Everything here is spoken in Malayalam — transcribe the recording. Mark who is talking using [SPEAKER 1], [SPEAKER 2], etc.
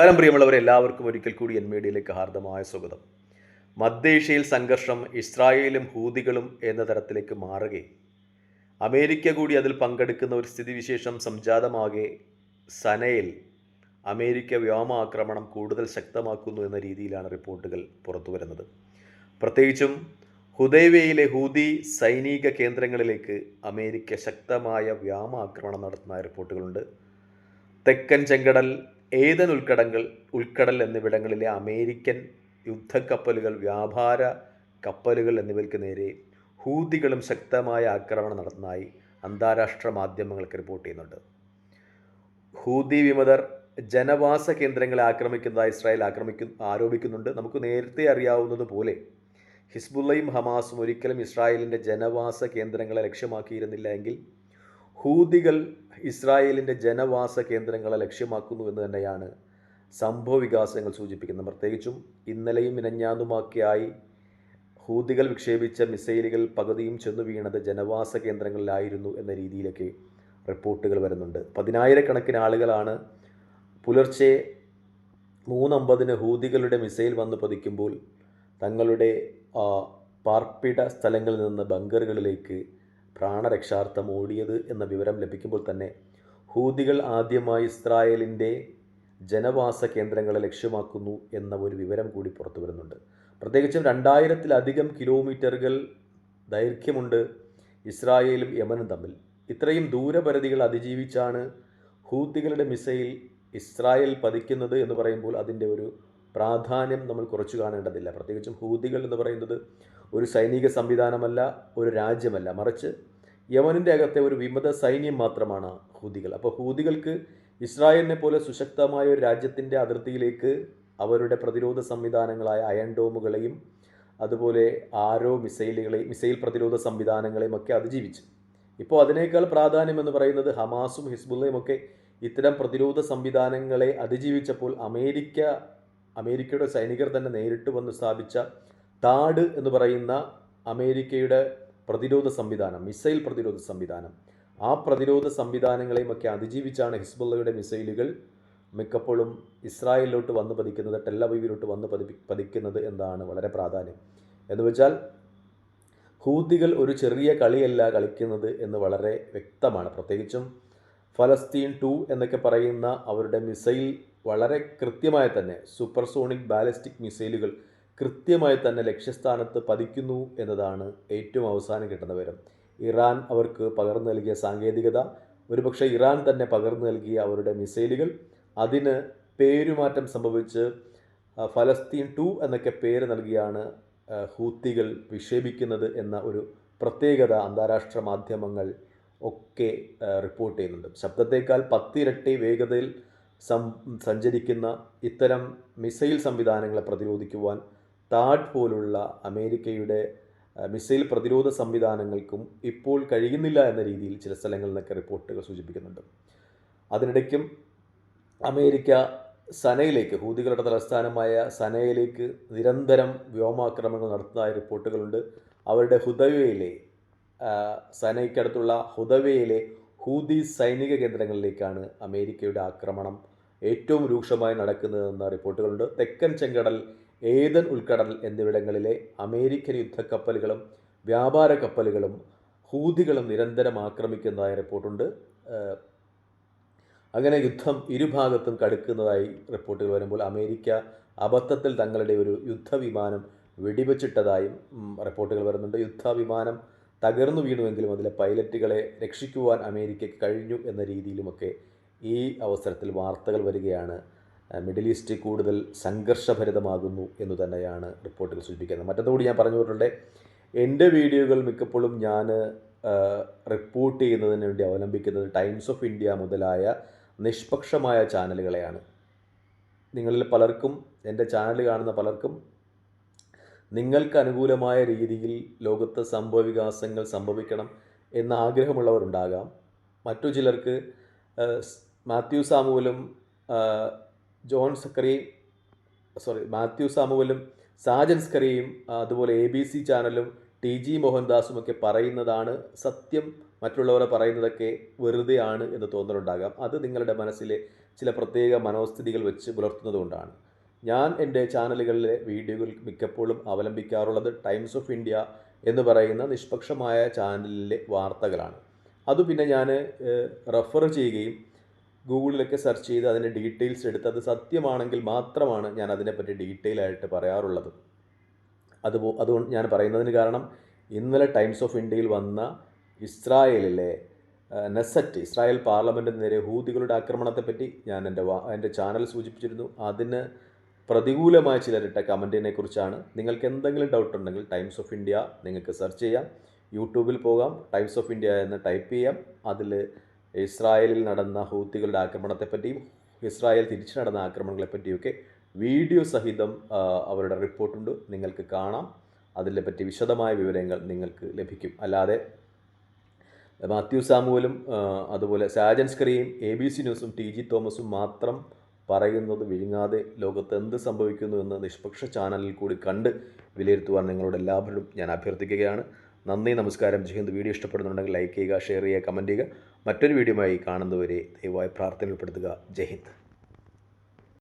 [SPEAKER 1] നമസ്കാരം. പ്രിയമുള്ളവരെ എല്ലാവർക്കും ഒരിക്കൽ കൂടി എൻ മീഡിയയിലേക്ക് ഹാർദമായ സ്വാഗതം. മധ്യേഷ്യയിൽ സംഘർഷം ഇസ്രായേലും ഹൂതികളും എന്ന തരത്തിലേക്ക് മാറുകയും അമേരിക്ക കൂടി അതിൽ പങ്കെടുക്കുന്ന ഒരു സ്ഥിതിവിശേഷം സംജാതമാകെ സനയിൽ അമേരിക്ക വ്യോമാക്രമണം കൂടുതൽ ശക്തമാക്കുന്നു എന്ന രീതിയിലാണ് റിപ്പോർട്ടുകൾ പുറത്തുവരുന്നത്. പ്രത്യേകിച്ചും ഹുദൈവയിലെ ഹൂതി സൈനിക കേന്ദ്രങ്ങളിലേക്ക് അമേരിക്ക ശക്തമായ വ്യോമാക്രമണം നടത്തുന്ന റിപ്പോർട്ടുകളുണ്ട്. തെക്കൻ ചെങ്കടൽ ഏതൻ ഉൾക്കടങ്ങൾ ഉൾക്കടൽ എന്നിവിടങ്ങളിലെ അമേരിക്കൻ യുദ്ധക്കപ്പലുകൾ വ്യാപാര കപ്പലുകൾ എന്നിവയ്ക്ക് നേരെ ഹൂതികളും ശക്തമായ ആക്രമണം നടത്തുന്നതായി അന്താരാഷ്ട്ര മാധ്യമങ്ങൾക്ക് റിപ്പോർട്ട് ചെയ്യുന്നുണ്ട്. ഹൂതി വിമതർ ജനവാസ കേന്ദ്രങ്ങളെ ആക്രമിക്കുന്നതായി ഇസ്രായേൽ ആക്രമിക്കു ആരോപിക്കുന്നുണ്ട്. നമുക്ക് നേരത്തെ അറിയാവുന്നതുപോലെ ഹിസ്ബുള്ളയും ഹമാസും ഒരിക്കലും ഇസ്രായേലിന്റെ ജനവാസ കേന്ദ്രങ്ങളെ ലക്ഷ്യമാക്കിയിരുന്നില്ല എങ്കിൽ ഹൂതികൾ ഇസ്രായേലിന്റെ ജനവാസ കേന്ദ്രങ്ങളെ ലക്ഷ്യമാക്കുന്നു എന്ന് തന്നെയാണ് സംഭവ വികാസങ്ങൾ സൂചിപ്പിക്കുന്നത്. പ്രത്യേകിച്ചും ഇന്നലെയും മിനഞ്ഞാന്നുമാക്കിയായി ഹൂതികൾ വിക്ഷേപിച്ച മിസൈലുകൾ പകുതിയും ചെന്നു വീണത് ജനവാസ കേന്ദ്രങ്ങളിലായിരുന്നു എന്ന രീതിയിലൊക്കെ റിപ്പോർട്ടുകൾ വരുന്നുണ്ട്. പതിനായിരക്കണക്കിന് ആളുകളാണ് പുലർച്ചെ മൂന്നമ്പതിന് ഹൂതികളുടെ മിസൈൽ വന്ന് പതിക്കുമ്പോൾ തങ്ങളുടെ പാർപ്പിട സ്ഥലങ്ങളിൽ നിന്ന് ബങ്കറുകളിലേക്ക് പ്രാണരക്ഷാർത്ഥം ഓടിയത് എന്ന വിവരം ലഭിക്കുമ്പോൾ തന്നെ ഹൂതികൾ ആദ്യമായി ഇസ്രായേലിന്റെ ജനവാസ കേന്ദ്രങ്ങളെ ലക്ഷ്യമാക്കുന്നു എന്ന ഒരു വിവരം കൂടി പുറത്തു വരുന്നുണ്ട്. പ്രത്യേകിച്ചും രണ്ടായിരത്തിലധികം കിലോമീറ്ററുകൾ ദൈർഘ്യമുണ്ട് ഇസ്രായേലും യമനും തമ്മിൽ. ഇത്രയും ദൂരപരിധികൾ അതിജീവിച്ചാണ് ഹൂത്തികളുടെ മിസൈൽ ഇസ്രായേൽ പതിക്കുന്നത് എന്ന് പറയുമ്പോൾ അതിന്റെ ഒരു പ്രാധാന്യം നമ്മൾ കുറച്ചു കാണേണ്ടതില്ല. പ്രത്യേകിച്ചും ഹൂതികൾ എന്ന് പറയുന്നത് ഒരു സൈനിക സംവിധാനമല്ല ഒരു രാജ്യമല്ല. മറിച്ച് യമനിന്റെ അകത്തെ ഒരു വിമത സൈന്യം മാത്രമാണ് ഹൂതികൾ. അപ്പോൾ ഹൂതികൾക്ക് ഇസ്രായേലിനെ പോലെ സുശക്തമായ ഒരു രാജ്യത്തിന്റെ അതിർത്തിയിലേക്ക് അവരുടെ പ്രതിരോധ സംവിധാനങ്ങളായ അയൺ ഡോമുകളെയും അതുപോലെ ആരോ മിസൈലുകളെയും മിസൈൽ പ്രതിരോധ സംവിധാനങ്ങളെയും ഒക്കെ അതിജീവിച്ചു. ഇപ്പോൾ അതിനേക്കാൾ പ്രാധാന്യം എന്ന് പറയുന്നത് ഹമാസും ഹിസ്ബുള്ളയും ഒക്കെ ഇത്തരം പ്രതിരോധ സംവിധാനങ്ങളെ അതിജീവിച്ചപ്പോൾ അമേരിക്ക അമേരിക്കയുടെ സൈനികർ തന്നെ നേരിട്ട് വന്ന് സ്ഥാപിച്ച താഡ് എന്ന് പറയുന്ന അമേരിക്കയുടെ പ്രതിരോധ സംവിധാനം മിസൈൽ പ്രതിരോധ സംവിധാനം. ആ പ്രതിരോധ സംവിധാനങ്ങളെയും ഒക്കെ അതിജീവിച്ചാണ് ഹിസ്ബുള്ളയുടെ മിസൈലുകൾ മിക്കപ്പോഴും ഇസ്രായേലിലോട്ട് വന്ന് പതിക്കുന്നത് ടെല്ലവീവിലോട്ട് വന്ന് പതി പതിക്കുന്നത് എന്നാണ് വളരെ പ്രാധാന്യം. എന്ന് വെച്ചാൽ ഹൂതികൾ ഒരു ചെറിയ കളിയല്ല കളിക്കുന്നത് എന്ന് വളരെ വ്യക്തമാണ്. പ്രത്യേകിച്ചും ഫലസ്തീൻ ടു എന്നൊക്കെ പറയുന്ന അവരുടെ മിസൈൽ വളരെ കൃത്യമായി തന്നെ സൂപ്പർസോണിക് ബാലിസ്റ്റിക് മിസൈലുകൾ കൃത്യമായി തന്നെ ലക്ഷ്യസ്ഥാനത്ത് പതിക്കുന്നു എന്നതാണ് ഏറ്റവും അവസാനം കിട്ടുന്ന വിവരം. ഇറാൻ അവർക്ക് പകർന്നു നൽകിയ സാങ്കേതികത ഒരുപക്ഷെ ഇറാൻ തന്നെ പകർന്നു നൽകിയ അവരുടെ മിസൈലുകൾ അതിന് പേരുമാറ്റം സംഭവിച്ച് ഫലസ്തീൻ ടു എന്നൊക്കെ പേര് നൽകിയാണ് ഹൂത്തികൾ വിക്ഷേപിക്കുന്നത് എന്ന ഒരു പ്രത്യേകത അന്താരാഷ്ട്ര മാധ്യമങ്ങൾ ഒക്കെ റിപ്പോർട്ട് ചെയ്യുന്നുണ്ട്. ശബ്ദത്തേക്കാൾ പത്തിരട്ടി വേഗതയിൽ സഞ്ചരിക്കുന്ന ഇത്തരം മിസൈൽ സംവിധാനങ്ങളെ പ്രതിരോധിക്കുവാൻ താഡ് പോലുള്ള അമേരിക്കയുടെ മിസൈൽ പ്രതിരോധ സംവിധാനങ്ങൾക്കും ഇപ്പോൾ കഴിയുന്നില്ല എന്ന രീതിയിൽ ചില സ്ഥലങ്ങളിൽ നിന്നൊക്കെ റിപ്പോർട്ടുകൾ സൂചിപ്പിക്കുന്നുണ്ട്. അതിനിടയ്ക്കും അമേരിക്ക സനയിലേക്ക് ഹൂതികളുടെ തലസ്ഥാനമായ സനയിലേക്ക് നിരന്തരം വ്യോമാക്രമണങ്ങൾ നടത്തുന്നതായ റിപ്പോർട്ടുകളുണ്ട്. അവരുടെ ഹുദവയിലെ സനയ്ക്കടുത്തുള്ള ഹുദവയിലെ ഹൂദി സൈനിക കേന്ദ്രങ്ങളിലേക്കാണ് അമേരിക്കയുടെ ആക്രമണം ഏറ്റവും രൂക്ഷമായി നടക്കുന്നതെന്ന റിപ്പോർട്ടുകളുണ്ട്. തെക്കൻ ചെങ്കടൽ ഏതൻ ഉൾക്കടൽ എന്നിവിടങ്ങളിലെ അമേരിക്കൻ യുദ്ധക്കപ്പലുകളും വ്യാപാര കപ്പലുകളും ഹൂതികളും നിരന്തരം ആക്രമിക്കുന്നതായ റിപ്പോർട്ടുണ്ട്. അങ്ങനെ യുദ്ധം ഇരുഭാഗത്തും കടുക്കുന്നതായി റിപ്പോർട്ടുകൾ വരുമ്പോൾ അമേരിക്ക അബദ്ധത്തിൽ തങ്ങളുടെ ഒരു യുദ്ധവിമാനം വെടിവെച്ചിട്ടതായും റിപ്പോർട്ടുകൾ വരുന്നുണ്ട്. യുദ്ധവിമാനം തകർന്നു വീണുവെങ്കിലും അതിലെ പൈലറ്റുകളെ രക്ഷിക്കുവാൻ അമേരിക്കയ്ക്ക് കഴിഞ്ഞു എന്ന രീതിയിലുമൊക്കെ ഈ അവസരത്തിൽ വാർത്തകൾ വരികയാണ്. മിഡിൽ ഈസ്റ്റ് കൂടുതൽ സംഘർഷഭരിതമാകുന്നു എന്ന് തന്നെയാണ് റിപ്പോർട്ടുകൾ സൂചിപ്പിക്കുന്നത്. മറ്റൊന്നുകൂടി ഞാൻ പറഞ്ഞു പോയിട്ടുണ്ട് എന്റെ വീഡിയോകൾ മിക്കപ്പോഴും ഞാൻ റിപ്പോർട്ട് ചെയ്യുന്നതിന് വേണ്ടി അവലംബിക്കുന്നത് ടൈംസ് ഓഫ് ഇന്ത്യ മുതലായ നിഷ്പക്ഷമായ ചാനലുകളെയാണ്. നിങ്ങളിൽ പലർക്കും എന്റെ ചാനൽ കാണുന്ന പലർക്കും നിങ്ങൾക്ക് അനുകൂലമായ രീതിയിൽ ലോകത്ത് സംഭവവികാസങ്ങൾ സംഭവിക്കണം എന്ന ആഗ്രഹമുള്ളവരുണ്ടാകാം. മറ്റു ചിലർക്ക് മാത്യു സാമുവലും ജോൺ സക്കറിയും സോറി മാത്യു സാമുവലും സാജൻ സ്കറിയും അതുപോലെ എ ബി സി ചാനലും ടി ജി മോഹൻദാസും ഒക്കെ പറയുന്നതാണ് സത്യം. മറ്റുള്ളവർ പറയുന്നതൊക്കെ വെറുതെയാണ് എന്ന് തോന്നലുണ്ടാകാം. അത് നിങ്ങളുടെ മനസ്സിലെ ചില പ്രത്യേക മനോസ്ഥിതികൾ വെച്ച് പുലർത്തുന്നതുകൊണ്ടാണ് ഞാൻ എന്റെ ചാനലുകളിലെ വീഡിയോകൾ മിക്കപ്പോഴും അവലംബിക്കാറുള്ളത് ടൈംസ് ഓഫ് ഇന്ത്യ എന്ന് പറയുന്ന നിഷ്പക്ഷമായ ചാനലിലെ വാർത്തകളാണ്. അത് പിന്നെ ഞാൻ റെഫർ ചെയ്യുകയും ഗൂഗിളിലൊക്കെ സെർച്ച് ചെയ്ത് അതിന്റെ ഡീറ്റെയിൽസ് എടുത്ത് അത് സത്യമാണെങ്കിൽ മാത്രമാണ് ഞാൻ അതിനെപ്പറ്റി ഡീറ്റെയിൽ ആയിട്ട് പറയാറുള്ളത്. അത് അതുകൊണ്ട് ഞാൻ പറയുന്നതിന് കാരണം ഇന്നലെ ടൈംസ് ഓഫ് ഇന്ത്യയിൽ വന്ന ഇസ്രായേലിലെ നെസറ്റ് ഇസ്രായേൽ പാർലമെന്റിന് നേരെ ഹൂതികളുടെ ആക്രമണത്തെപ്പറ്റി ഞാൻ എന്റെ വാ എന്റെ ചാനൽ സൂചിപ്പിച്ചിരുന്നു. അതിന് പ്രതികൂലമായ ചിലരിട്ട കമന്റിനെ കുറിച്ചാണ് നിങ്ങൾക്ക് എന്തെങ്കിലും ഡൗട്ട് ഉണ്ടെങ്കിൽ ടൈംസ് ഓഫ് ഇന്ത്യ നിങ്ങൾക്ക് സെർച്ച് ചെയ്യാം. യൂട്യൂബിൽ പോകാം ടൈംസ് ഓഫ് ഇന്ത്യ എന്ന് ടൈപ്പ് ചെയ്യാം. അതിൽ ഇസ്രായേലിൽ നടന്ന ഹൂത്തികളുടെ ആക്രമണത്തെപ്പറ്റിയും ഇസ്രായേൽ തിരിച്ചു നടന്ന ആക്രമണങ്ങളെപ്പറ്റിയൊക്കെ വീഡിയോ സഹിതം അവരുടെ റിപ്പോർട്ടുണ്ട്. നിങ്ങൾക്ക് കാണാം. അതിനെപ്പറ്റി വിശദമായ വിവരങ്ങൾ നിങ്ങൾക്ക് ലഭിക്കും. അല്ലാതെ മാത്യു സാമുവലും അതുപോലെ സാജൻസ് കറിയും എ ബി സി ന്യൂസും ടി ജി തോമസും മാത്രം പറയുന്നത് വിഴുങ്ങാതെ ലോകത്ത് എന്ത് സംഭവിക്കുന്നു എന്ന് നിഷ്പക്ഷ ചാനലിൽ കൂടി കണ്ട് വിലയിരുത്തുവാൻ നിങ്ങളുടെ എല്ലാവരോടും ഞാൻ അഭ്യർത്ഥിക്കുകയാണ്. നന്ദി നമസ്കാരം. ജയ്ഹിന്ദ് വീഡിയോ ഇഷ്ടപ്പെടുന്നുണ്ടെങ്കിൽ ലൈക്ക് ചെയ്യുക ഷെയർ ചെയ്യുക കമന്റ് ചെയ്യുക. മറ്റൊരു വീഡിയോയുമായി കാണുന്നവരെ ദയവായി പ്രാർത്ഥനയിൽപ്പെടുത്തുക ജയ്ഹിന്ദ്